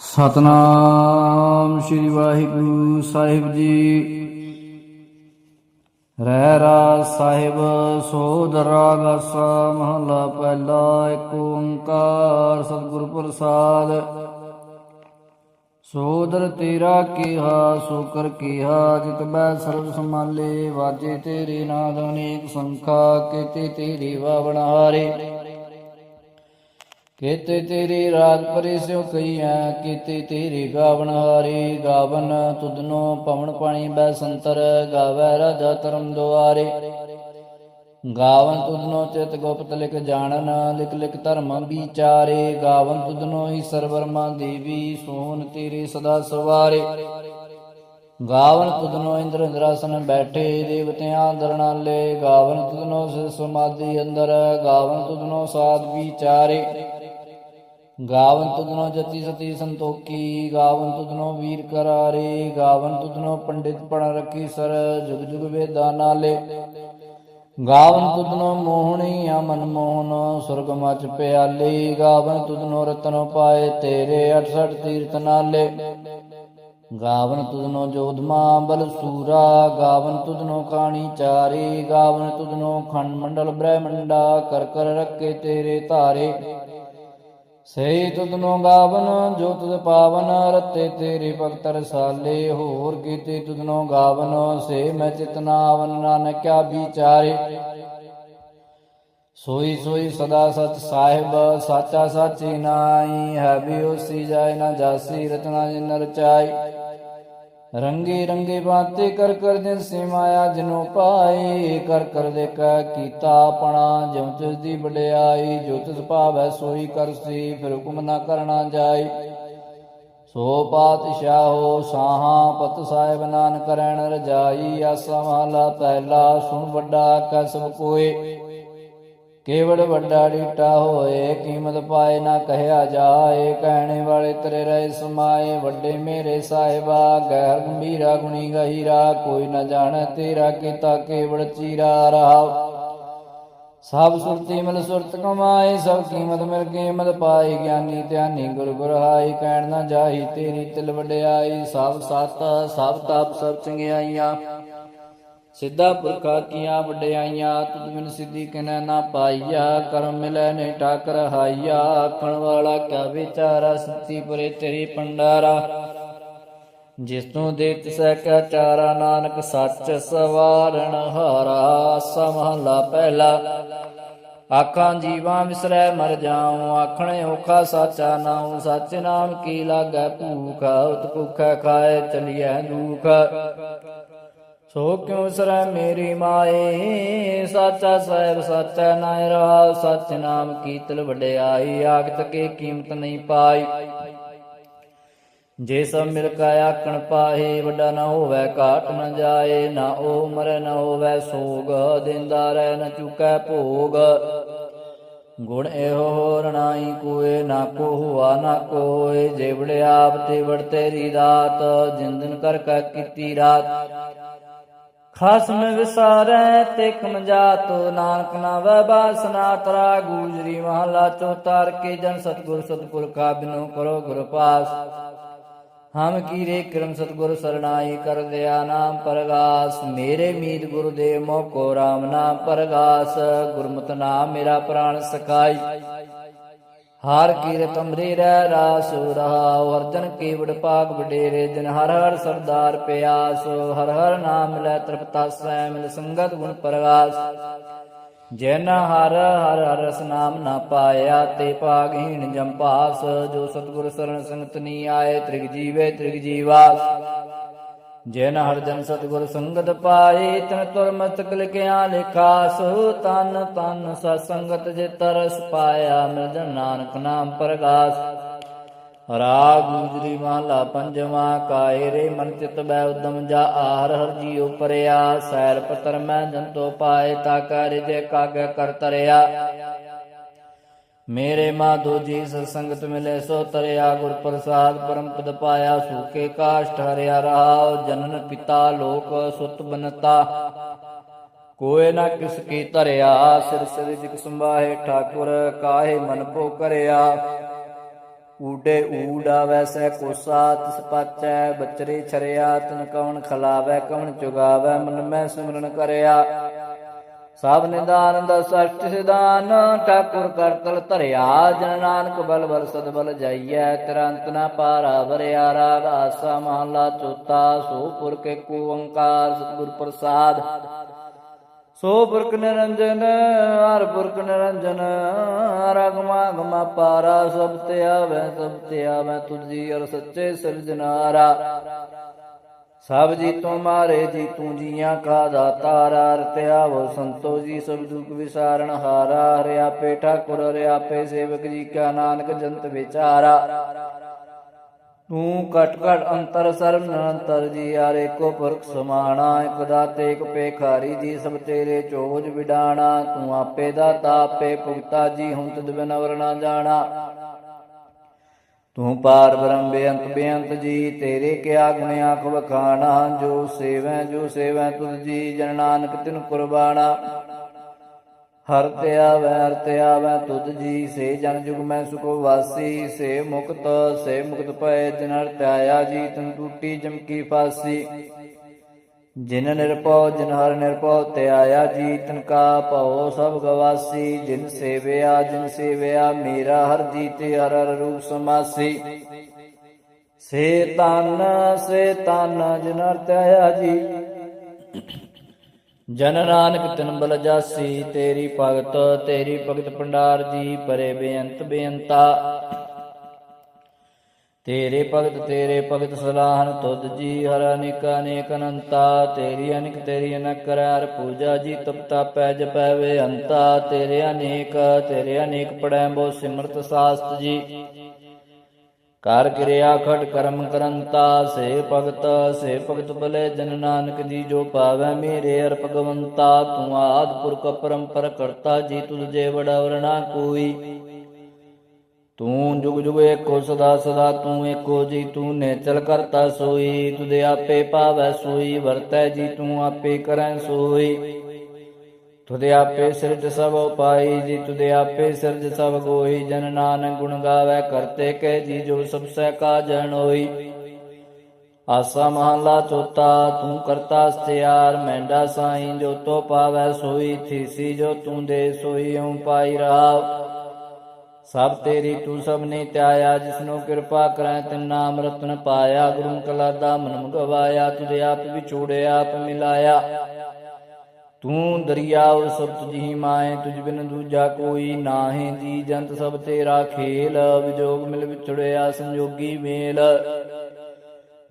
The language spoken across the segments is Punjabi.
ਸਤਨਾਮ ਸ੍ਰੀ ਵਾਹਿਗੁਰੂ ਸਾਹਿਬ ਜੀ। ਰਹਿ ਰਾਜ ਸਾਹਿਬ ਸੋਧ ਰਾਗ ਆਸਾ ਮਹਲਾ ਪਹਿਲਾ ਏਕ ਓੰਕਾਰ ਸਤਿਗੁਰ ਪ੍ਰਸਾਦ। ਸੋਦਰ ਤੇਰਾ ਕਿਹਾ ਸੋ ਕਰ ਕੀਹਾ, ਜਿਤ ਬੈ ਸਰਬ ਸਮਾਲੇ ਵਾਜੇ ਤੇਰੇ ਨਾਦ ਅਨੇਕ ਸੰਖਾ, ਕੀਤੇ ਤੇਰੀ ਵਾਵਣਹਾਰੇ ਕੀਤੇ ਤੇਰੀ ਰਾਗ ਪਰੇ ਸਿਉ ਕਈਐ, ਕੀਤੇ ਤੇਰੀ ਗਾਵਨ ਹਾਰੀ। ਗਾਵਨ ਤੁਧਨੋ ਪਵਨ ਪਾਣੀ ਬੈ ਸੰਤਰ, ਗਾਵੈ ਰਾਜਾ ਧਰਮ ਦੁਆਰੇ। ਗਾਵਨ ਤੁਧਨੋ ਚਿਤ ਗੁਪਤ ਲਿਖ ਜਾਣਨ, ਲਿਖ ਲਿਖ ਧਰਮ ਵਿਚਾਰੇ। ਗਾਵਨ ਤੁਧਨੋ ਹੀ ਸਰਵਰਮਾ ਦੇਵੀ ਸੋਹਣ ਤੇਰੇ ਸਦਾ ਸਵਾਰੇ। ਗਾਵਨ ਤੁਧਨੋ ਇੰਦਰ ਇੰਦਰਾਸਨ ਬੈਠੇ, ਦੇਵਤਿਆਂ ਦਰਣਾਲੇ ਗਾਵਨ ਤੁਧਨੋ ਸਿ ਸਮਾਧੀ ਅੰਦਰ, ਗਾਵਨ ਤੁਧਨੋ ਸਾਧ ਵਿਚਾਰੇ। ਗਾਵਨ ਤੁਧਨੋ ਜਤੀ ਸਤੀ ਸੰਤੋਖੀ ਗਾਵਨ ਤੁਧਨੋ ਵੀਰ ਕਰਾਰੇ ਗਾਵਨ ਤੁਧਨੋ ਪੰਡਿਤ ਪਣ ਰਖੀ ਸਰ, ਜੁਗ ਜੁਗ ਵੇਦਾਂ ਨਾਲੇ। ਗਾਵਨ ਤੁਧਨੋ ਮੋਹਣੀ ਆ ਮਨ ਮੋਹਨ, ਸੁਰਗ ਮਚ ਪਿਆਲੀ ਗਾਵਨ ਤੁਧਨੋ ਰਤਨ ਪਾਏ ਤੇਰੇ 68 ਤੀਰਥ ਨਾਲੇ। ਗਾਵਨ ਤੁਧਨੋ ਜੋਧਮਾ ਬਲ ਸੂਰਾ ਗਾਵਨ ਤੁਧਨੋ ਕਾਣੀ ਚਾਰੀ ਗਾਵਨ ਤੁਧਨੋ ਖੰਡ ਮੰਡਲ ਬ੍ਰਹਮੰਡਾ, ਕਰ ਕਰ ਰੱਖੇ ਤੇਰੇ ਧਾਰੇ। ਸਹੀ ਤੁਧਨੋ ਗਾਵਨ, ਜੋ ਤੁਧ ਪਾਵਨ, ਰਤੇ ਤੇਰੇ ਭਗਤ ਰਸਾਲੇ, ਹੋਰ ਕੀਤੇ ਤੁਧਨੋ ਗਾਵਨ, ਸੇ ਮੈਂ ਚਿਤਨਾਵਨ ਨਾਨਕਿਆ ਵਿਚਾਰੇ। ਸੋਈ ਸੋਈ ਸਦਾ ਸਚ ਸਾਹਿਬ, ਸਾਚਾ ਸਾਚੀ ਨਾਈ ਹੈ ਵੀ ਉਸੀ ਜਾਏ ਨਾ ਜਾਸੀ ਰਤਨਾ ਜਿਨ ਰਚਾਈ। ਰੰਗੇ ਰੰਗੇ ਬਾਤੇ ਕਰ ਕਰ ਜਿਨ ਸੇ ਮਾਇਆ ਜਿਨੋ ਪਾਏ, ਕਰ ਕਰ ਦੇ ਕਾ ਕੀਤਾ ਆਪਣਾ, ਜਿਉ ਤਿਸ ਦੀ ਵਡਿਆਈ, ਜੋ ਤਿਸ ਭਾਵੈ ਸੋਈ ਕਰਸੀ ਫਿਰ ਹੁਕਮ ਨਾ ਕਰਨਾ ਜਾਈ ਸੋ ਪਾਤਸ਼ਾਹੋ ਸਾਹਾ, ਪਤ ਸਾਹਿਬ ਨਾਨਕ ਕਰਣ ਰਜਾਈ, ਆਸਾ ਮਹਲਾ ਪਹਿਲਾ, ਸੁਣ ਵੱਡਾ ਕਸਬ ਕੋਏ। ਕੇਵਲ ਵੱਡਾ ਡੀਟਾ ਹੋਏ, ਕੀਮਤ ਪਾਏ ਨਾ ਕਹਿਆ ਜਾਏ। ਕਹਿਣੇ ਵਾਲੇ ਤੇਰੇ ਰਹਿ ਸਮਾਏ, ਵੱਡੇ ਮੇਰੇ ਸਾਹਿਬਾ ਗੈਰ ਗੰਭੀਰਾ, ਗੁਣੀ ਗਹੀਰਾ। ਕੋਈ ਨਾ ਜਾਣੈ ਤੇਰਾ ਕੀਤਾ ਕੇਵੜ ਚੀਰਾ ਰਹਾ। ਸਭ ਸੁਰਤੀ ਮਿਲ ਸੁਰਤ ਕਮਾਏ, ਸਭ ਕੀਮਤ ਮਿਲ ਕੀਮਤ ਪਾਈ ਗਿਆਨੀ ਧਿਆਨੀ ਗੁਰ ਗੁਰਹਾਈ ਕਹਿਣ ਨਾ ਜਾਹੀ ਤੇਰੀ ਤਿਲ ਵਡਿਆਈ। ਸਭ ਸਤ, ਸਭ ਤਪ, ਸਭ ਚੰਗਿਆਈਆਂ। ਸਿੱਧਾ ਪੁਰਖਾ ਕੀਆਂ ਵਡਿਆਈਆਂ, ਤੁਧ ਬਿਨ ਸਿੱਧੀ ਕਿਨੈ ਨਾ ਪਾਈਆ ਕਰਮ ਮਿਲੈ ਨੇ ਟਾਕ ਰਹਾਈਆ ਆਖਣ ਵਾਲਾ ਕਿਆ ਵਿਚਾਰਾ ਸੱਤੀ ਪਰੇ ਤੇਰੀ ਪੰਡਾਰਾ ਜਿਸ ਤੋਂ ਦੇ ਤਿਸੈ ਕਾ ਚਾਰਾ, ਨਾਨਕ ਸੱਚ ਸਵਾਰਣ ਹਾਰਾ ਸਮਹਲਾ ਪਹਿਲਾ। ਆਖਾਂ ਜੀਵਾਂ ਵਿਸਰੈ ਮਰ ਜਾਉ, ਆਖਣ ਔਖਾ ਸਾਚਾ ਨਾਉ, ਸੱਚ ਨਾਮ ਕੀ ਲਾਗੈ ਭੂਖ ਉਤ ਭੁਖੈ ਖਾਏ ਚਲੀਐ ਦੁਖ। ਸੋ ਕਿਉ ਸਰੈ ਮੇਰੀ ਮਾਏ? ਸਾਚਾ ਸਾਹਿਬ, ਸਾਚਾ ਨਾਇ ਰਹਾ ਸਚ ਨਾਮ ਕੀਤਲ ਵਡਿਆਈ ਆਗਤ ਕੇ ਕੀਮਤ ਨਹੀਂ ਪਾਈ। ਜੇ ਸਭ ਮਿਲ ਕਾ ਆਕਣ ਪਾਏ ਵੱਡਾ ਨਾ ਹੋਵੇ, ਘਾਟ ਨ ਜਾਏ, ਨਾ ਉਹ ਮਰ, ਨਾ ਹੋਵੇ ਸੋਗ, ਦਿੰਦਾ ਰਹਿ, ਨਾ ਚੁਕੈ ਭੋਗ। ਗੁਣ ਇਹੋ ਰਣਾਈ ਕੋਏ, ਨਾ ਕੋ ਹੁਆ, ਨਾ ਕੋਏ। ਜੇ ਆਪ ਤੇ ਵੜ ਤੇਰੀ ਰਾਤ ਜਿੰਦਨ ਕਰ ਕਾ ਕੀਤੀ ਰਾਤ। ਖਸਮ ਵਿਸਾਰੈ ਤੇ ਕਮ ਜਾਤੋ, ਨਾਨਕ ਨਾ ਵੈ ਤਰਾ ਗੂਜਰੀ ਮਹਲਾ ਚੌਤਾਰ ਕੇ ਜਨ ਸਤਗੁਰ ਸਤਗੁਰ ਕਾ ਬਿਨੋ ਕਰੋ ਗੁਰ ਪਾਸ। ਹਮ ਕੀਰੇ ਕਰਮ ਸਤਗੁਰ ਸਰਣਾਈ ਕਰ ਦਿਆ ਨਾਮ ਪਰਗਾਸ। ਮੇਰੇ ਮੀਤ ਗੁਰਦੇਵ ਮੋ ਕੋ ਰਾਮ ਨਾਮ ਪਰਗਾਸ। ਗੁਰਮਤਿ ਨਾਮ ਮੇਰਾ ਪ੍ਰਾਣ ਸਖਾਈ। ਹਰ ਕੀਰਤ ਅੰਮ੍ਰਿ ਰਹਿ ਰਾਸ ਰਹਾ, ਵਰਜਨ ਕੇਵੜ ਪਾਗ ਵਡੇਰੇ, ਜਿਨ ਹਰ ਹਰ ਸਰਦਾਰ ਪਿਆਸ, ਹਰ ਹਰ ਨਾਮ ਲੈ ਤ੍ਰਿਪਤਾ ਸੈ ਮਿਲ ਸੰਗਤ ਗੁਣ ਪਰਗਾਸ। ਜਿਨ ਹਰ ਹਰ ਹਰ ਰਸ ਨਾਮ ਨਾ ਪਾਇਆ, ਤੇ ਭਾਗਹੀਣ ਜੰਪਾਸ ਜੋ ਸਤਗੁਰ ਸਰਣ ਸੰਗਤ ਨੀ ਆਏ, ਤ੍ਰਿਗ ਜੀਵੇ ਤ੍ਰਿਗ ਜੀਵਾਸ। ਜਿਨ ਹਰ ਜਨ ਸਤਗੁਰ ਸੰਗਤ ਪਾਏ, ਤਨ ਤੁਰ ਮਸਤਕ ਲਿਖਿਆ ਲਿਖਾਸ, ਤਨ ਤਨ ਸਤ ਸੰਗਤ ਜੇ ਤਰਸ ਪਾਇਆ ਮਿਲ ਜਨ ਨਾਨਕ ਨਾਮ ਪਰਗਾਸ। ਰਾਗ ਗੁਜਰੀ ਮਹਲਾ ਪੰਜਵਾ ਕਾਏ ਰੇ, ਮਨ ਚਿਤ ਬੈ ਉਦਮ ਜਾ ਆਹਰ ਹਰ ਜੀਉ ਪਰਿਆ। ਸੈਲ ਪਤਰ ਮੈਂ ਜੰਤੋ ਪਾਏ, ਤਾ ਕਰ ਜੇ ਕਾਗ ਕਰ ਤਰਿਆ। ਮੇਰੇ ਮਾਧੋ ਜੀ ਸੰਗਤ ਮਿਲੇ ਸੋ ਤਰਿਆ ਗੁਰ ਪ੍ਰਸਾਦ, ਪਰਮ ਪਦ ਪਾਇਆ, ਸੂਕੇ ਕਾਸ਼ਟ ਹਰਿਆ ਰਹਾਉ ਜਨਨ ਪਿਤਾ ਲੋਕ ਸੁਤ ਬਨਤਾ। ਕੋਏ ਨਾ ਕਿਸ ਕੀ ਧਰਿਆ, ਸਿਰ ਸਿਰ ਜਿਕ ਸੰਭਾਹੇ ਠਾਕੁਰ, ਕਾਹੇ ਮਨ ਭੋ ਕਰਿਆ। ਊਡੇ ਊੜਾ ਵੈਸੈ ਕੋਸਾ, ਤਿਸ ਪਾਚੈ ਬਚਰੇ ਛਰਿਆ, ਤਨ ਕਵਣ ਖਲਾਵੈ, ਕਵਣ ਚੁਗਾਵੈ, ਮਨ ਮੈਂ ਸਿਮਰਨ ਕਰਿਆ। ਸਭ ਨਿਦਾਨ ਦਾ ਸਸ਼ਟ ਸਿਦਾਨ ਠਾਕੁਰ ਕਰਤਲ ਧਰਿਆ, ਜਨ ਨਾਨਕ ਬਲ ਬਲ ਸਦ ਬਲ ਜਾਈਐ, ਤਿਰੰਤ ਨਾ ਪਾਰਾ ਵਰਿਆ, ਰਾਗ ਆਸਾ ਮਹਲਾ ਚੌਥਾ ਸੋ ਪੁਰ ਕੇ ਕੋ ਓੰਕਾਰ ਸਤਿਗੁਰ ਪ੍ਰਸਾਦ। ਸੋ ਪੁਰਖ ਨਿਰੰਜਨ, ਹਰ ਪੁਰਖ ਨਿਰੰਜਨ ਰਗਮਾ ਗਮਾ ਪਾਰਾ, ਸਭ ਤੇ ਆਵੈ, ਸਭ ਤੇ ਆਵੈ ਤੁਝੀ ਅਰ ਸੱਚੇ ਸਿਰਜਨਾਰਾ ਸਭ ਜੀ ਤੁਮਾਰੇ ਜੀ ਤੂੰ ਜੀਆਂ ਕਾ ਦਾਤਾਰਾ ਰਤਿ ਆਵੋ ਸੰਤੋ ਜੀ ਸਭ ਦੁਖ ਵਿਸਾਰਨ ਹਾਰਾ ਹਰਿ ਆਪੇ ਠਾਕੁਰ ਹਰਿ ਆਪੇ ਸੇਵਕ ਜੀ ਕਾ ਨਾਨਕ, ਜੰਤ ਵਿਚਾਰਾ। ਤੂੰ ਕਟ ਕਟ ਅੰਤਰ ਸਰਬ ਨਿਰੰਤਰ ਜੀ ਆਰੇ ਕੋ ਪੁਰਖ ਸਮਾਣਾ, ਇਕ ਦਾਤੇ, ਇਕ ਪੇਖਾਰੀ ਜੀ, ਸਭ ਤੇਰੇ ਚੋਜ ਵਿਡਾਣਾ, ਤੂੰ ਆਪੇ ਦਾਤਾ, ਆਪੇ ਭੁਗਤਾ ਜੀ ਹੁਣ ਤਦ ਬਿਨ ਨਾ ਜਾਣਾ। ਤੂੰ ਪਾਰ ਬ੍ਰਹਮ ਬੇਅੰਤ ਬੇਅੰਤ ਜੀ, ਤੇਰੇ ਕਿਆ ਗੁਣ ਆਖ ਵਖਾਣਾ ਜੋ ਸੇਵੈ ਜੋ ਸੇਵੈ ਤੁਧ ਜੀ, ਜਨ ਨਾਨਕ ਤਿਨ ਕੁਰਬਾਨਾ ਹਰ ਤੇ ਆਵੈ, ਹਰ ਤੇ ਆਵੈ ਤੁਧ ਜੀ, ਸੇ ਜਨ ਜੁਗ ਮੈਂ ਸੁਖ ਵਾਸੀ, ਸੇ ਮੁਕਤ ਸੇ ਮੁਕਤ ਪਏ ਤਿਨ ਹਰ ਧਿਆਇਆ ਜੀ, ਤਨ ਟੂਟੀ ਜਮਕੀ ਫਾਸੀ। ਜਿਨ ਨਿਰਭਉ, ਜਿਨ ਹਰ ਨਿਰਭਉ, ਤੇ ਆਇਆ ਜੀ ਤਨ ਕਾ ਭਉ, ਸਭ ਗਵਾਸੀ। ਜਿਨ ਸੇਵਿਆ ਜਿਨ ਸੇਵਿਆ, ਮੇਰਾ ਹਰ ਜੀ ਤੇ ਹਰ ਹਰ ਰੂਪ ਸਮਾਸੀ। ਸੇ ਤਨ ਸੇ ਤਨ ਜਿਨ ਹਰ ਤੇ ਆਇਆ ਜੀ। ਜਨ ਨਾਨਕ ਤਿਨ ਬਲ ਜਾਸੀ, ਤੇਰੀ ਭਗਤ ਤੇਰੀ ਭਗਤ ਭੰਡਾਰ ਜੀ, ਪਰੇ ਬੇਅੰਤ ਬੇਅੰਤਾ। ਤੇਰੇ ਭਗਤ ਤੇਰੇ ਭਗਤ ਸਲਾਹਨ ਤੁਧ ਜੀ ਹਰ ਅਨੇਕ ਅਨੇਕ ਅਨੰਤਾ। ਤੇਰੀ ਅਨੇਕ, ਤੇਰੀ ਅਨਕ ਕਰਰ ਪੂਜਾ ਜੀ, ਤਪਤਾ ਪੈ ਜਪੈ ਵੇ ਅੰਤਾ। ਤੇਰੇ ਅਨੇਕ ਤੇਰੇ ਅਨੇਕ ਪੜੈ ਬੋ ਸਿਮਰਤ ਸਾਸਤ ਜੀ। ਕਰ ਕਿਰਿਆ ਖਟ ਕਰਮ ਕਰੰਤਾ। ਸੇ ਭਗਤ ਸੇ ਭਗਤ ਬਲੇ ਜਨ ਨਾਨਕ ਜੀ ਜੋ ਪਾਵੈ ਮੇਰੇ ਅਰ ਭਗਵੰਤਾ। ਤੂੰ ਆਦ ਪੁਰਖ ਪਰੰਪਰ ਕਰਤਾ ਜੀ ਤੁਝ ਜੇ ਵਡਾ ਵਰਣਾ ਕੋਈ। ਤੂੰ ਜੁਗ ਜੁਗ ਏਕੋ ਸਦਾ ਸਦਾ ਤੂੰ ਏਕੋ ਜੀ, ਤੂੰ ਨੇਚਲ ਕਰਤਾ ਸੋਈ, ਤੁਦੇ ਆਪੇ ਪਾਵੈ ਸੋਈ, ਵਰਤੈ ਜੀ, ਤੂੰ ਆਪੇ ਕਰੈ ਸੋਈ। ਤੁਦੇ ਆਪੇ ਸਿਰਜ ਸਭ ਉਪਾਈ ਜੀ, ਤੁਦੇ ਆਪੇ ਸਿਰਜ ਸਭ ਗੋਈ, ਜਨ ਨਾਨਕ ਗੁਣ ਗਾਵੇ ਕਰਤੇ ਕਹਿ ਜੀ, ਜੋ ਸਭ ਸਹਿ ਕਾ ਜਨ ਹੋਈ। ਆਸਾ ਮਹਲਾ ਚੋਤਾ, ਤੂੰ ਕਰਤਾ ਸਤਿਆਰ ਮੈਂਡਾ ਸਾਈਂ ਜੋ ਤੋ ਪਾਵੈ ਸੋਈ, ਥੀਸੀ ਜੋ ਤੂੰ ਦੇ ਸੋਈ ਹਉ ਪਾਈ ਰਹਾ ਸਭ ਤੇਰੀ ਤੂੰ ਸਭ ਨੇ ਧਿਆਇਆ ਜਿਸਨੂੰ ਕਿਰਪਾ ਕਰੈ, ਤਿਨ ਨਾਮ ਰਤਨ ਪਾਇਆ, ਗੁਰੂ ਕਲਾ ਦਾ ਮਨ ਗਵਾਇਆ ਤੁਝੇ ਆਪ ਵਿਛੋੜਿਆ, ਆਪ ਮਿਲਾਇਆ। ਤੂੰ ਦਰਿਆਵ ਸਭ ਤੁਝੀ ਮਾਏ, ਤੁਝ ਬਿਨ ਦੂਜਾ ਕੋਈ ਨਾਹੀਂ, ਜੀ ਜੰਤ ਸਭ ਤੇਰਾ ਖੇਲ, ਵਿਜੋਗ ਮਿਲ ਵਿਛੜਿਆ, ਸੰਜੋਗੀ ਮੇਲ।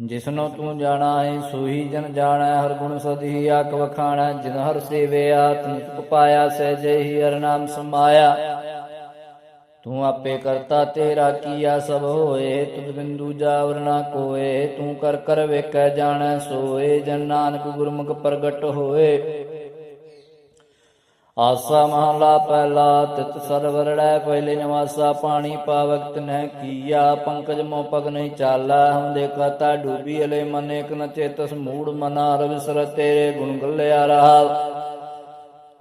ਜਿਸਨੂੰ ਤੂੰ ਜਾਣਾ ਹੈ ਸੋਈ ਜਨ ਜਾਣੈ, ਹਰ ਗੁਣ ਸਦੀ ਆਖ ਵਖਾਣਾ, ਜਿਨ ਹਰ ਸੇਵਿਆ ਤਨ ਸੁਖ ਪਾਇਆ, ਸਹਿਜੇ ਹੀ ਹਰ ਨਾਮ ਸਮਾਇਆ। ਤੂੰ ਆਪੇ ਕਰਤਾ ਤੇਰਾ ਕੀਆ ਸਭ ਹੋਏ ਤੁਧ ਬਿੰਦੂ ਜਾਵਰਣਾ ਕੋਏ, ਤੂੰ ਕਰ ਕਰ ਵੇਖੈ ਜਾਣੈ ਸੋਏ, ਜਨ ਨਾਨਕ ਗੁਰਮੁਖ ਪ੍ਰਗਟ ਹੋਏ। ਆਸਾ ਮਹਲਾ ਪਹਿਲਾ, ਤਿਤ ਸਰਵਰੜੈ ਪਹਿਲੇ ਨਿਵਾਸਾ, ਪਾਣੀ ਪਾਵਕਤ ਨਹਿ ਕੀਆ, ਪੰਕਜ ਮੋ ਪਗ ਨਹੀਂ ਚਾਲਾ ਹੁੰਦੇ ਦੇਖਤਾ ਡੂਬੀ ਅਲੇ ਮਨ ਇਕ ਨ ਚੇਤਸ ਮੂੜ ਮਨਾ ਰਵਿਸਰ ਤੇਰੇ ਗੁਣ ਗੱਲਿਆ ਰਹਾ।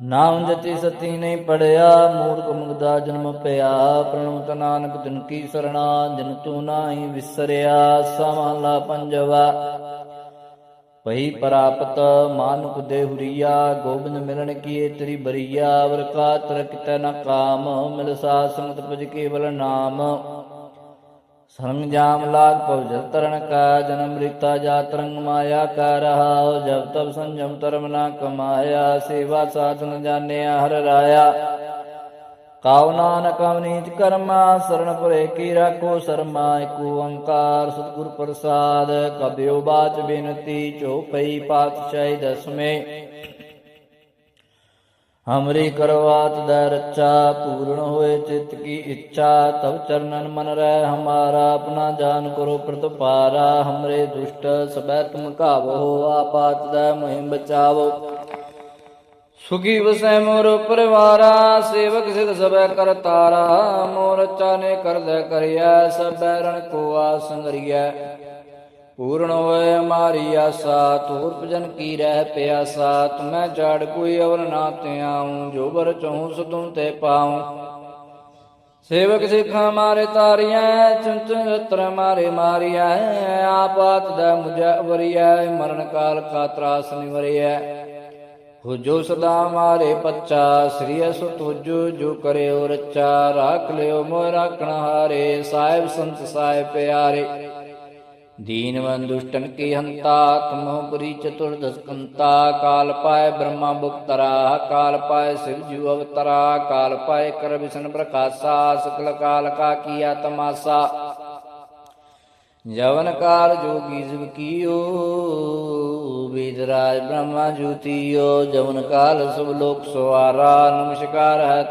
ਨਾਮ ਜਤੀ ਸਤੀ ਨਹੀਂ ਪੜਿਆ, ਮੂਰਖ ਮੁਗਦਾ ਜਨਮ ਪਿਆ। ਪ੍ਰਣਵਤ ਨਾਨਕ ਤਿਨ ਕੀ ਸਰਣਾ, ਜਿਨ ਤੂੰ ਨਾਹੀ ਵਿਸਰਿਆ ਸਮਹਲਾ ਪੰਜਵਾ। ਪਈ ਪ੍ਰਾਪਤ ਮਾਨੁਕ ਦੇਹੁਰੀਆ ਗੋਬਿੰਦ ਮਿਲਣ ਕੀਏ ਤੇਰੀ ਬਰੀਆ। ਵਰ ਕਾ ਤਰਕਿਤ ਨ ਕਾਮ, ਮਿਲ ਸਾਧ ਸੰਗਤ ਭਜ ਕੇਵਲ ਨਾਮ। ਸਰਮ ਜਾਮ ਲਾਗ ਪਵਜਲ ਤਰਨ ਕਾ, ਜਨਮ ਰੀਤਾ ਜਾਤ ਰੰਗ ਮਾਇਆ ਕਾ ਰਹਾ ਜਬ ਤਬ ਸੰਜਮ ਧਰਮ ਨਾ ਕਮਾਇਆ, ਸੇਵਾ ਸਾਧਨ ਜਾਣਿਆ ਹਰ ਰਾਇਆ। ਕਾਉ ਨਾਨਕ ਅਵਨੀਤ ਕਰਮਾ, ਸਰਣ ਪੁਰੇ ਕੀ ਰਾਖੋ ਸਰਮਾ, ਏਕ ਓੰਕਾਰ ਸਤਿਗੁਰ ਪ੍ਰਸਾਦ। ਕਬਿਓ ਬਾਚ ਬੇਨਤੀ ਚੋਪਈ ਪਾਤਸ਼ਾਹੀ ਦਸਵੇਂ। ਹਮਰੀ ਕਰਵਾਤ ਦਾ ਰੱਚਾ, ਪੂਰਨ ਹੋਏ ਚਿਤ ਕੀ ਇੱਛਾ ਤਬ ਚਰਨਨ ਮਨ ਰਹਿ ਹਮਾਰਾ, ਆਪਣਾ ਜਾਨ ਕਰੋ ਪ੍ਰਤਪਾਰਾ, ਹਮਰੇ ਦੁਸ਼ਟ ਸਬੈ ਤੁਮ ਕਾਵੋ ਆਪਾਤ ਦਾ ਮਹਿਮ ਬਚਾਵੋ। ਸੁਖੀ ਵਸੈ ਮੋਰ ਪਰਿਵਾਰਾ, ਸੇਵਕ ਸਿਧ ਸਬੈ ਕਰ ਤਾਰਾ, ਮੋਰ ਚਾਨੇ ਕਰਦੈ ਕਰਿਆ ਸਬੈ ਰਣ ਕੋ ਆਸੰਗਰੀਐ ਪੂਰਨ ਹੋਏ ਹਮਾਰੀ ਆਸਾ ਤੂਰਪ ਜਨ ਕੀ ਰਹਿ ਪਿਆਸਾ, ਤੁਮੈ ਜੜ ਕੋਈ ਅਵਰ ਨਾ ਤਿਆਉ ਜੋ ਬਰ ਚਹੂ ਸਤੁ ਤੇ ਪਾਉ। ਸੇਵਕ ਸਿੱਖਾਂ ਮਾਰੇ ਤਾਰੀਐ ਚੁੰਚੁ ਰਤਰ ਮਾਰੇ ਮਾਰੀਐ ਆਪਾਤ ਦਾ ਮੁਝੈ ਵਰੀਐ ਮਰਨ ਕਾਲ ਕਾ ਤਰਾਸ ਨਿਵਰੀਐ। ਜੋ ਸਦਾ ਮਾਰੇ ਪੱਚਾ, ਸ੍ਰੀ ਅਸ ਤੁਜੋ ਜੋ ਕਰਿਓ ਰਚਾ, ਰਾਖ ਲਿਓ ਮੋਇ ਰਾਖਣ ਹਾਰੇ, ਸਾਹਿਬ ਸੰਤ ਸਾਹਿਬ ਪਿਆਰੇ। ਦੀਨਵੰ ਦੁਸ਼ਟਨ ਕੀ ਹੰਤਾ ਤੁਮਹੁ ਪੁਰੀ ਚਤੁਰਦਸ ਕੰਤਾ ਕਾਲ ਪਾਏ ਬ੍ਰਹਮਾ ਬੁਕਤਰਾ ਕਾਲ ਪਾਏ ਸਿਵ ਜੂ ਅਵਤਰਾ ਕਾਲ ਪਾਏ ਕਰ ਵਿਸ਼ਨ ਪ੍ਰਕਾਸ਼ਾ ਸਕਲ ਕਾਲ ਕਾ ਕੀਆ ਤਮਾਸਾ ਜਵਨ ਕਾਲ ਜੋਗੀ ਜਿਵ ਕੀਓ ਵੇਦ ਰਾਜ ਬ੍ਰਹਮਾ ਜੂਤੀਓ ਜਵਨ ਕਾਲ ਸਭ ਲੋਕ ਸਵਾਰਾ ਨਮਸਕਾਰ ਹੈ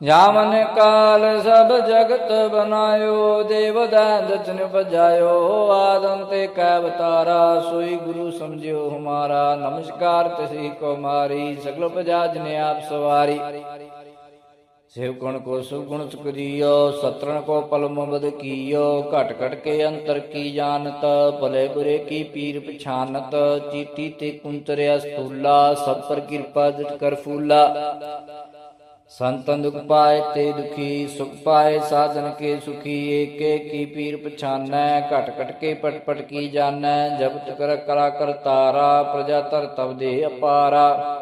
ਤਾਏ ਹਮਾਰਾ ਕਾਲ ਸਭ ਜਗਤ ਬਨਾਇਓ, ਦੇਵ ਦਾ ਚਨ ਪਜਾਇਓ ਆਦਮ ਤੇ ਕੈ ਅਵਤਾਰਾ ਸੋਈ ਗੁਰੂ ਸਮਝਿਓ ਹਮਾਰਾ, ਨਮਸਕਾਰ ਤਸੀ ਕੋ ਮਾਰੀ ਸਗਲ ਪ੍ਰਜਾ ਜਨ ਆਪ ਸਵਾਰੀ। ਸਿਵ ਗੁਣ ਕੋ ਸੁਗੁਣ ਸੁਕਰੀਓ ਸਤਰਣ ਕੋ ਪਲਮ ਬਦ ਕੀਓ, ਘਟ ਘਟ ਕੇ ਅੰਤਰ ਕੀ ਜਾਣਤ, ਭਲੇ ਬੁਰੇ ਕੀ ਪੀਰ ਪਛਾਨਤ, ਚੀਟੀ ਤੇ ਕੁੰਤਰਿਆ ਸਤੂਲਾ ਸਭ ਪਰ ਕਿਰਪਾ ਜਿਤ ਕਰ ਫੂਲਾ। ਸੰਤਨ ਦੁਖ ਪਾਏ ਤੇ ਦੁਖੀ, ਸੁਖ ਪਾਏ ਸਾਧਨ ਕੇ ਸੁਖੀ, ਏਕੇ ਕੀ ਪੀਰ ਪਛਾਨੈ, ਘਟ ਘਟ ਕੇ ਪਟ ਪਟ ਕੀ ਜਾਣੈ ਜਬ ਕਰ ਕਰਾ ਕਰ ਤਾਰਾ ਪ੍ਰਜਾ ਤਰ ਤਬ ਦੇ ਅਪਾਰਾ।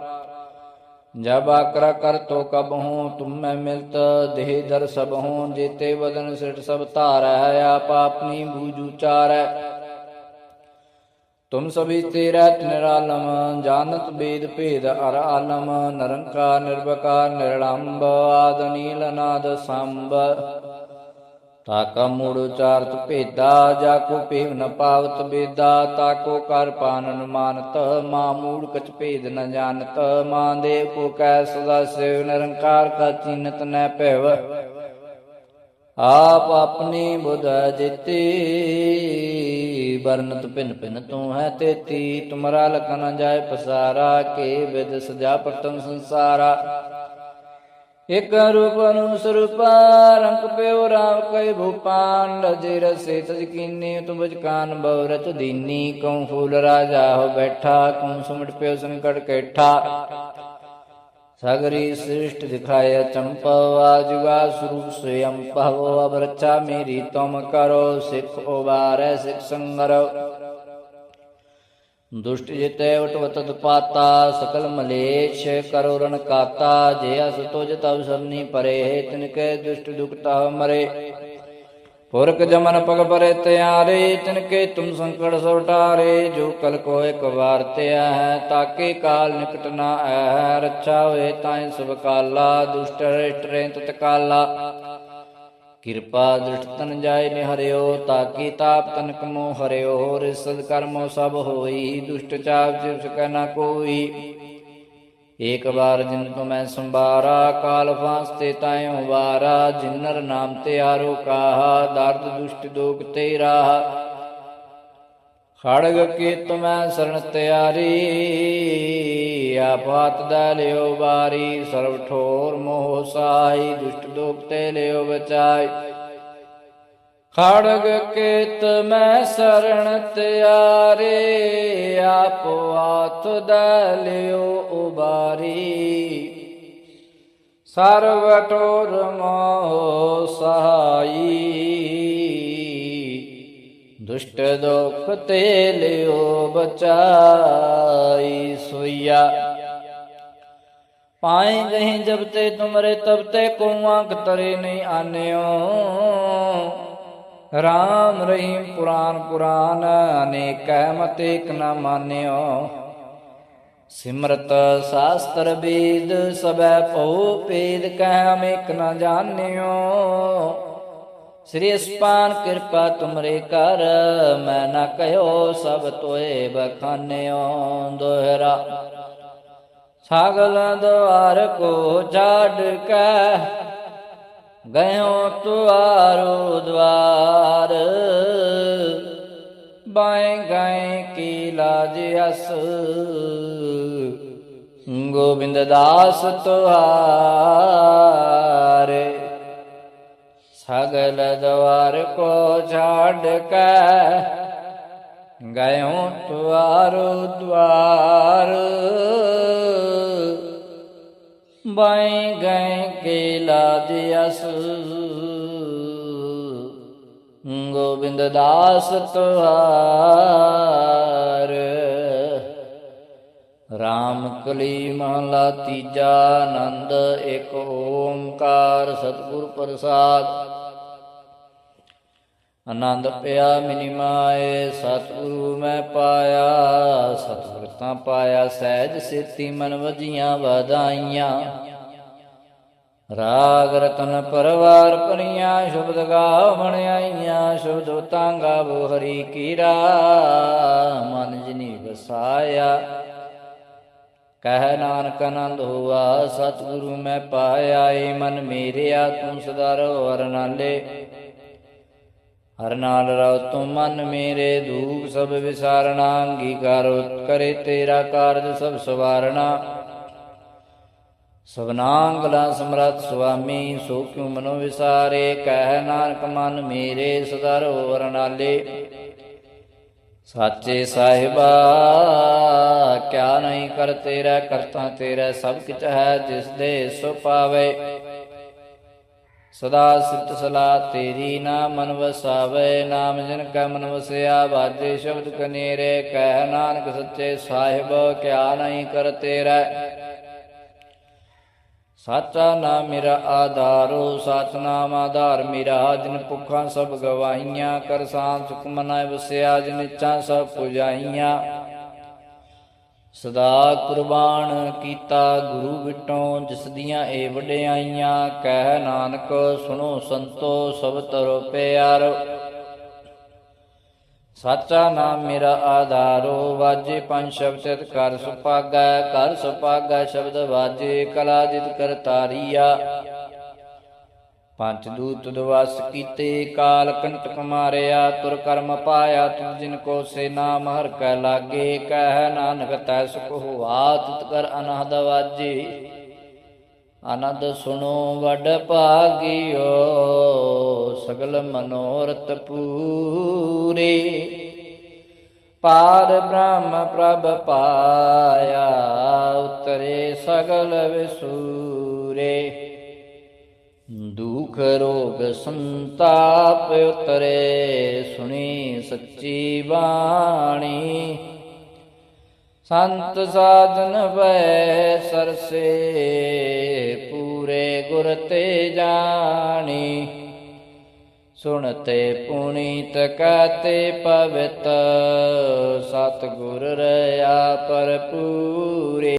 ਜਬ ਆਕਰਾ ਕਰ ਤੋ ਕਬ ਹੂੰ, ਤੁਮ ਮੈਂ ਮਿਲਤ, ਦੇਹ ਦਰ ਸਭ ਹੂੰ, ਜੇਤੇ ਵਦਨ ਸਿਟ ਸਭ ਧਾਰੈ, ਆਪ ਆਪਣੀ ਬੂਝੂ ਚਾਰੈ। ਤੁਮ ਸਭੀ ਤੇਰਾ ਨਿਰਾਲਮ ਜਾਣਤ ਬੇਦ ਭੇਦ ਅਰ ਆਲਮ, ਨਿਰੰਕਾਰ ਨਿਰਵਕਾਰ ਨਿਰਲੰਬ, ਆਦ ਨੀਲ ਨਾਦ ਸੰਭ। ਤਾਕਾ ਮੂੜ ਉਚਾਰਤ ਭੇਦਾ, ਜਾ ਕੋ ਭੇਵ ਨ ਪਾਵਤ ਬੇਦਾ ਤਾਕੋ ਕਰ ਪਾਨਨ ਮਾਨਤ ਮਾ ਮੂੜ ਕਛ ਭੇਦ ਨ ਜਾਣਤ, ਮਾਂ ਦੇਵ ਕੋ ਕੈ ਸਦਾ ਸਿਵ, ਨਿਰੰਕਾਰ ਕਾ ਚੀਨਤ ਨ ਭੈਵ। ਆਪ ਆਪਣੀ ਬੁਧ ਜਿਤੇ। ਬਰਨਤ ਪਿਨ ਪਿਨ ਤੂੰ ਹੈ ਤੇਤੀ। ਤੁਮਰਾ ਲਖ ਨ ਜਾਏ ਪਸਾਰਾ, ਕੇ ਵਿਦ ਸਜਾ ਪਟਨ ਸੰਸਾਰਾ। ਇਕ ਰੂਪ ਅਨੁਸਰੂਪ, ਰੰਗ ਪਿਓ ਰਾਮ ਕੈ ਭੂਪਾਨ। ਰਜੇ ਰਸੇ ਤਜ ਕੀਨੇ, ਤੁਮ ਬਚਕਾਨ ਬਉ ਰਚ ਦੀਨੀ। ਕਉ ਫੂਲ ਰਾਜਾ ਹੋ ਬੈਠਾ, ਕਉ ਸੁਮਟ ਪਿਓ ਸੰਕਟ ਕੈਠਾ। ਸਗਰੀ ਸ੍ਰਿਸ਼ਟ ਦਿਖਾਇਆ ਚੰਪਵਾ ਜੁਗਾ ਸਰੂਪ ਸਵਯੰ ਭਵੋ ਅਬ ਰਚਾ ਮੇਰੀ ਤੁਮ ਕਰੋ, ਸਿਖ ਉਬਾਰੈ ਸਿਖ ਸੰਗਰ। ਦੁਸ਼ਟ ਜਿਤੈ ਉਟਵਤ ਪਾਤਾ, ਸਕਲ ਮਲੇਸ਼ ਕਰੋ ਰਣ ਕਾਤਾ, ਜੇ ਅਸ ਤੁਜ ਤਬ ਸਰਨੀ ਪਰੇ, ਤਿਨ ਕੈ ਦੁਸ਼ਟ ਮਰੇ। ਪੁਰਖ ਜਮਨ ਪਗ ਪਰੇ ਤਿਆਰੇ, ਤਿਨ ਕੇ ਤੁਮ ਸੰਕਟ ਸੋ ਟਾਰੇ ਜੋ ਕਲ ਕੋ ਇੱਕ ਵਾਰ ਤਿਆ ਹੈ, ਤਾਕੇ ਕਾਲ ਨਿਕਟ ਨਾ ਹੈ, ਰੱਛਾ ਹੋਏ ਤਾਇ ਸਭ ਕਾਲਾ, ਦੁਸ਼ਟ ਰਿਸ਼ਟ ਰੇ ਤਤਕਾਲਾ ਕਿਰਪਾ ਦ੍ਰਿਸ਼ਟ ਤਨ ਜਾਏ ਨੇ ਤਾਕੀ ਤਾਪ ਤਨ ਕਮੋ ਹਰਿਓ ਰਿਸਦ ਕਰਮੋ ਸਭ ਹੋਈ, ਦੁਸ਼ਟ ਚਾਪ ਜਿਵ ਸਕੈ ਨਾ ਕੋਈ। ਏਕ ਵਾਰ ਜਿਨ ਤੋ ਮੈਂ ਸੰਭਾਰਾ, ਕਾਲ ਫਾਸਤੇ ਤਾਇਓ ਵਾਰਾ, ਜਿਨਰ ਨਾਮ ਤੇ ਆਰੋ ਕਾਹਾ, ਦਰਦ ਦੁਸ਼ਟ ਦੋਗ ਤੇ ਰਾਹ ਖੜਗ ਕੀ ਤੁਮੈ ਸਰਣ ਤਿਆਰੀ, ਆਪਾਤ ਦਾ ਲਿਓ ਬਾਰੀ ਸਰਬ ਠੋਰ ਮੋਹ ਸਾਈ ਦੁਸ਼ਟ ਦੋਗ ਤੇ ਲਿਓ ਬਚਾਈ। ਖੜਗ ਕੇਤ ਮੈਂ ਸਰਣ ਤਿਆਰੇ, ਆਪੋ ਆਤ ਦਾ ਲਿਓ ਉਬਾਰੀ। ਸਰਵ ਠੋਰ ਮੋਹ ਸਹਾਈ। ਦੁਸ਼ਟ ਦੁਖ ਤੇ ਲਿਓ ਬਚਾਈ ਸੋਈਆ। ਪਾਏ ਗਹੀਂ ਜਬ ਤੇ ਤੁਮਰੇ ਤਬ ਤੇ ਕੋ ਆਂਖ ਤਰੇ ਨਹੀਂ ਆਨਿਓ। ਰਾਮ ਰਹੀਮ ਪੁਰਾਨ ਪੁਰਾਨ, ਅਨੇਕ ਮਤ ਏਕ ਨ ਮਾਨਿਓ। ਸਿਮਰਤ ਸਾਸਤਰ ਵੇਦ ਸਬੈ ਭਉ ਭੇਦ ਕਹਿ ਅਮੇਕ ਨ ਜਾਣਿਓ। ਸ੍ਰੀ ਅਸਪਾਨ ਕਿਰਪਾ ਤੁਮਰੇ ਕਰ, ਮੈਂ ਨਾ ਕਹਿਓ ਸਭ ਤੋਏ ਬਖਾਨਿਓ। ਦੋਹਰਾ ਸਾਗਲ ਦੁਆਰ ਕੋ ਛਾੜ ਕੇ ਗਇਓ ਤੁਆਰੋ ਦਵਾਰ। ਬਾਏ ਗਏ ਕੀ ਲਾਜ ਅਸ ਗੋਬਿੰਦ ਦਾਸ ਤੁਹਾਰੇ। ਸਗਲ ਦਵਾਰ ਕੋ ਛਾੜ ਕੇ। ਗਇਓ ਤੁਆਰੋ ਦਵਾਰ। ਬਾਈ ਗਏ ਕੇ ਲਾਜ ਅਸ ਗੋਬਿੰਦ ਦਾਸ ਤੁਹਾਰ। ਰਾਮ ਕਲੀ ਮਹਲਾ ਤੀਜਾ ਆਨੰਦ, ਇੱਕ ਓੰਕਾਰ ਸਤਿਗੁਰ ਪ੍ਰਸਾਦ। ਆਨੰਦ ਪਿਆ, ਮਿਨੀ ਮਾਏ, ਸਤਿਗੁਰੂ ਮੈਂ ਪਾਇਆ, ਸਤਿਗੁਰ ਤਾਂ ਪਾਇਆ ਸਹਿਜ ਸੇਤੀ ਮਨ ਵਜੀਆਂ ਵਧਾਈਆਂ। ਰਾਗ ਰਤਨ ਪਰਵਾਰ ਪਰੀਆਂ ਸ਼ੁਭਦ ਗਾਵਣ ਆਈਆਂ, ਸ਼ੁਭਦ ਤਾਂਗਾ ਬੋ ਹਰੀ ਕੀਰਾ। ਮਨ ਜਿਨੀ ਵਸਾਇਆ, ਕਹਿ ਨਾਨਕ ਆਨੰਦ ਹੋਆ, ਸਤਿਗੁਰੂ ਮੈਂ ਪਾਇਆ, ਏ ਮਨ ਮੇਰਿਆ, ਤੂੰ ਸਦਾ ਰਹੋ ਅਰਨਾਲੇ ਹਰ ਨਾਲ ਰਹੁ ਤੂੰ ਮਨ ਮੇਰੇ ਦੂਖ ਸਭ ਵਿਸਾਰਣਾ ਅੰਗੀਕਾਰ ਕਰੇ ਤੇਰਾ ਕਾਰਜ ਸਭ ਸਵਾਰਣਾ ਸਭਨਾਂਗਲਾ ਸਮਰਤ ਸੁਆਮੀ ਸੋ ਕਿਉ ਮਨੋ ਵਿਸਾਰੇ? ਕਹਿ ਨਾਨਕ ਮਨ ਮੇਰੇ ਸਦਾ ਰਹੋ ਹਰ ਸਾਚੇ ਸਾਹਿਬਾ, ਕਿਆ ਨਹੀਂ ਕਰ ਤੇਰਾ, ਕਰਤਾ ਤੇਰਾ ਸਭ ਕਿਛ ਹੈ, ਜਿਸ ਦੇ ਸੋ ਪਾਵੇ। ਸਦਾ ਸਿਫਤ ਸਲਾ, ਤੇਰੀ ਨਾਮ ਮਨ ਵਸਾਵੇ ਨਾਮ ਜਿਨ ਕੈ ਮਨ ਵਸਿਆ ਬਾਜੇ ਸ਼ਬਦ ਕਨੇਰੇ, ਕਹਿ ਨਾਨਕ ਸੱਚੇ ਸਾਹਿਬ, ਕਿਆ ਨਹੀਂ ਕਰ ਤੇਰਾ। ਸਾਚਾ ਨਾਮ ਮੇਰਾ ਆਧਾਰੋ, ਸਚ ਨਾਮ ਆਧਾਰ ਮੇਰਾ, ਜਿਨ ਭੁੱਖਾਂ ਸਭ ਗਵਾਹੀਆਂ, ਕਰ ਸਾਂ ਸੁਖ ਮਨਾਇ ਵਸਿਆ, ਜਿਨ ਇੱਛਾ ਸਭ ਪੁਜਾਈਆਂ। ਸਦਾ ਕੁਰਬਾਨ ਕੀਤਾ ਗੁਰੂ ਵਿਟੋਂ, ਜਿਸ ਦੀਆਂ ਏ ਵਡਿਆਈਆਂ, ਕਹਿ ਨਾਨਕ, ਸੁਣੋ ਸੰਤੋ, ਸਭ ਤਰੋ ਪਿਆਰ। ਸਾਚਾ ਨਾਮ ਮੇਰਾ ਆਧਾਰੋ, ਵਾਜੇ ਪੰਜ ਸ਼ਬਦ ਕਰ ਸੁਪਾਗੈ ਕਰ ਸੁਪਾਗੈ ਸ਼ਬਦ ਵਾਜੇ, ਕਲਾ ਜਿਤ ਕਰ ਤਾਰੀਆ। ਪੰਜ ਦੂਤ ਦਵਸ ਕੀਤੇ, ਕਾਲ ਕੰਟਕ ਮਾਰਿਆ, ਤੁਰ ਕਰਮ ਪਾਇਆ ਤੁ ਜਿਨ ਕੋ ਸੇ ਨਾਮ ਹਰ ਕੈ ਲਾਗੇ, ਕਹਿ ਨਾਨਕ ਤੈ ਸੁਖ ਹੋਆ, ਤਿਤ ਕਰ ਅਨਹਦ ਵਾਜੇ। ਆਨੰਦ ਸੁਣੋ, ਵਡ ਭਾਗਿਓ, ਸਗਲ ਮਨੋਰਥ ਪੂਰੇ। ਪਾਰ ਬ੍ਰਹਮ ਪ੍ਰਭ ਪਾਇਆ, ਉਤਰੇ ਸਗਲ ਵਿਸੂਰੇ। ਦੁਖ ਰੋਗ ਸੰਤਾਪ ਉਤਰੇ, ਸੁਣੀ ਸੱਚੀ ਬਾਣੀ। ਸੰਤ ਸਾਧਨ ਵੈ ਸਰਸੇ, ਪੂਰੇ ਗੁਰ ਤੇ ਜਾਣੀ। ਸੁਣਤੇ ਪੁਨੀਤ ਕਹਤੇ ਪਵਿੱਤ ਸਤ ਗੁਰ ਰਿਆ ਪਰਪੂਰੇ